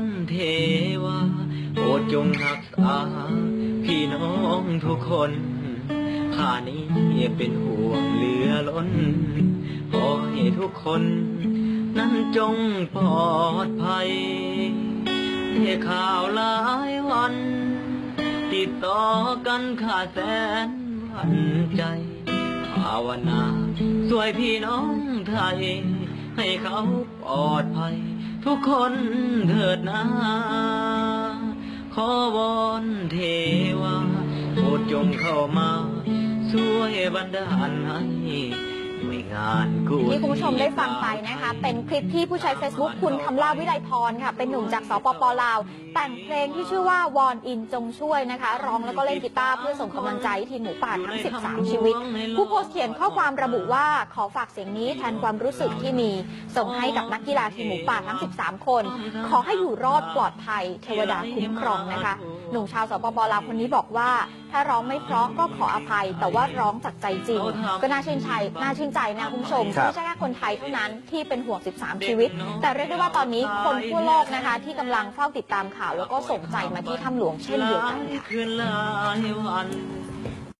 อนเทวาโปรดจงรักษาพี่น้องทุกคนข้านี้เป็นห่วงเหลือล้น ขอให้ทุกคน นั้นจงปลอดภัยให้ข่าวหลายวัน ติดต่อกันขาดแสนหวันใจภาวนาช่วยพี่น้องไทย ให้เขาปลอดภัย ทุกคนเถิดนาขอวอนเทวาโปรดจงเข้ามา ช่วยบันดาลให้ ที่คุณผู้ชมได้ฟังไปนะคะ เป็นคลิปที่ผู้ใช้ Facebook คุณคำล่าวิไลพรค่ะ เป็นหนุ่มจากสปปลาว แต่งเพลงที่ชื่อว่าวอนอินจงช่วยนะคะ ร้องแล้วก็เล่นกีตาร์เพื่อส่งกำลังใจให้ทีมหมูป่าทั้ง 13 ชีวิต ผู้โพสต์เขียนข้อความระบุว่าขอฝากเสียงนี้แทนความรู้สึกที่มี ส่งให้กับนักกีฬาทีมหมูป่าทั้ง 13 คน ขอให้อยู่รอดปลอดภัยเทวดาคุ้มครองนะคะ หนุ่มชาวสปปลาวคนนี้บอกว่า ถ้าร้องไม่เพราะก็ขออภัย แต่ว่าร้องจากใจจริง ก็น่าชื่นใจน่าชื่นใจนะคุณผู้ชมครับ ไม่ใช่แค่คนไทยเท่านั้นที่เป็นห่วง 13 ชีวิต แต่เรียกได้ว่าตอนนี้คนทั่วโลกนะคะ ที่กำลังเฝ้าติดตามข่าว แล้วก็ส่งใจมาที่ถ้ำหลวงเช่นเดียวกันค่ะ คืนหลายวัน